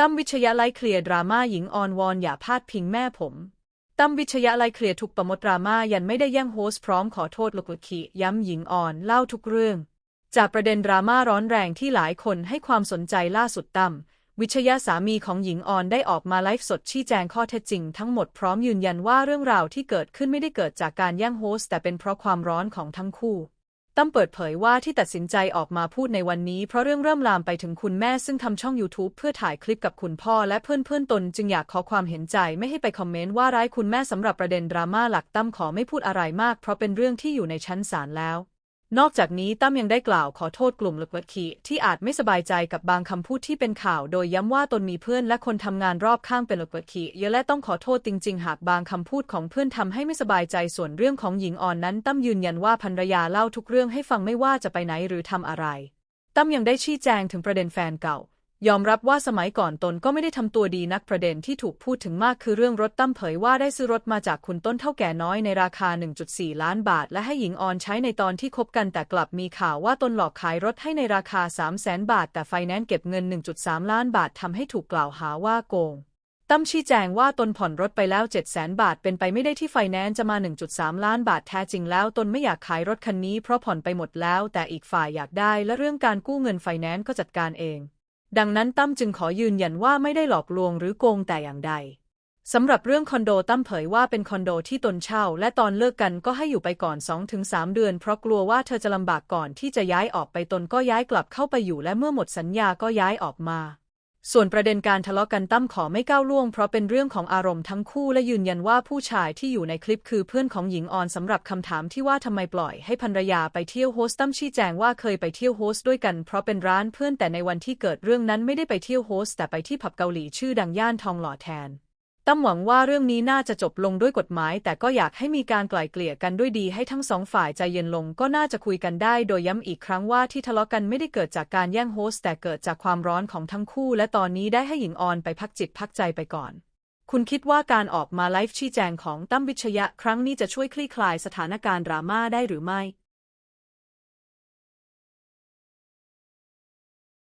ตั้มวิชยะไลเคลียร์ดราม่าหญิงออนวอนอย่าพาดพิงแม่ผมตั้มวิชยะไลเคลียร์ทุกประมดดราม่ายันไม่ได้แย่งโฮสพร้อมขอโทษลุกลุกีย้ำหญิงอ่อนเล่าทุกเรื่อง จากประเด็นดราม่าร้อนแรงที่หลายคนให้ความสนใจล่าสุดตั้มวิชยะสามีของหญิงอ่อนได้ออกมาไลฟ์สดชี้แจงข้อเท็จจริงทั้งหมดพร้อมยืนยันว่าเรื่องราวที่เกิดขึ้นไม่ได้เกิดจากการแย่งโฮสแต่เป็นเพราะความร้อนของทั้งคู่ ตั้มเปิดเผยว่าที่ตัดสินใจออกมาพูดในวันนี้ เพราะเรื่องเริ่มลามไปถึงคุณแม่ซึ่งทำช่อง YouTube เพื่อถ่ายคลิปกับคุณพ่อและเพื่อนๆตน จึงอยากขอความเห็นใจไม่ให้ไปคอมเมนต์ว่าร้ายคุณแม่สำหรับประเด็นดราม่าหลักตั้มขอไม่พูดอะไรมาก เพราะเป็นเรื่องที่อยู่ในชั้นศาลแล้ว นอกจากนี้ตั้มยังได้กล่าวขอโทษกลุ่มลึกลักขีที่อาจไม่สบายใจกับบางคำพูดที่เป็นข่าว โดยย้ำว่าตนมีเพื่อนและคนทำงานรอบข้างเป็นลึกลักขีเยอะและต้องขอโทษจริง ๆ หากบางคำพูดของเพื่อนทำให้ไม่สบายใจส่วนเรื่องของหญิงอ่อนนั้นตั้มยืนยันว่าภรรยาเล่าทุกเรื่องให้ฟังไม่ว่าจะไปไหนหรือทำอะไรตั้มยังได้ชี้แจงถึงประเด็นแฟนเก่า ยอมรับว่าสมัยก่อนตนก็ไม่ได้ทำตัวดีนักประเด็นที่ถูกพูดถึงมากคือเรื่องรถตั้มเผยว่าได้ซื้อรถมาจากคุณต้นเท่าแก่น้อยในราคา 1.4 ล้านบาท และให้หญิงออนใช้ในตอนที่คบกันแต่กลับมีข่าวว่าตนหลอกขายรถให้ในราคา 300,000บาท แต่ไฟแนนซ์เก็บเงิน 1.3 ล้านบาททำให้ถูกกล่าวหาว่าโกงตั้มชี้แจงว่าตนผ่อนรถไปแล้ว700,000 บาท เป็นไปไม่ได้ที่ไฟแนนซ์จะมา 1.3 ล้านบาทแท้จริงแล้ว ตนไม่อยากขายรถคันนี้เพราะผ่อนไปหมดแล้ว แต่อีกฝ่ายอยากได้และเรื่องการกู้เงินไฟแนนซ์ก็จัดการเอง ดังนั้นตั้มจึงขอยืนยันว่าไม่ได้หลอกลวงหรือโกงแต่อย่างใดสำหรับเรื่องคอนโดตั้มเผยว่าเป็นคอนโดที่ตนเช่า และตอนเลิกกันก็ให้อยู่ไปก่อน 2-3 เดือน เพราะกลัวว่าเธอจะลำบากก่อนที่จะย้ายออกไปตนก็ย้ายกลับเข้าไปอยู่และเมื่อหมดสัญญาก็ย้ายออกมา ส่วนประเด็นการทะเลาะกันตั้มขอไม่ก้าวล่วงเพราะเป็นเรื่องของอารมณ์ทั้งคู่และยืนยันว่าผู้ชายที่อยู่ในคลิปคือเพื่อนของหญิงออนสำหรับคำถามที่ว่าทำไมปล่อยให้ภรรยาไปเที่ยวโฮสตั้มชี้แจงว่าเคยไปเที่ยวโฮสด้วยกันเพราะเป็นร้านเพื่อนแต่ในวันที่เกิดเรื่องนั้นไม่ได้ไปเที่ยวโฮสแต่ไปที่ผับเกาหลีชื่อดังย่านทองหล่อแทน ตั้มหวังว่าเรื่องนี้น่าจะจบลงด้วยกฎหมาย แต่ก็อยากให้มีการไกล่เกลี่ยกันด้วยดีให้ทั้งสองฝ่ายใจเย็นลงก็น่าจะคุยกันได้ โดยย้ำอีกครั้งว่าที่ทะเลาะกันไม่ได้เกิดจากการแย่งโฮสต์แต่เกิดจากความร้อนของทั้งคู่ และตอนนี้ได้ให้หญิงออนไปพักจิตพักใจไปก่อน คุณคิดว่าการออกมาไลฟ์ชี้แจงของตั้มวิชยะครั้งนี้จะช่วยคลี่คลายสถานการณ์ดราม่าได้หรือไม่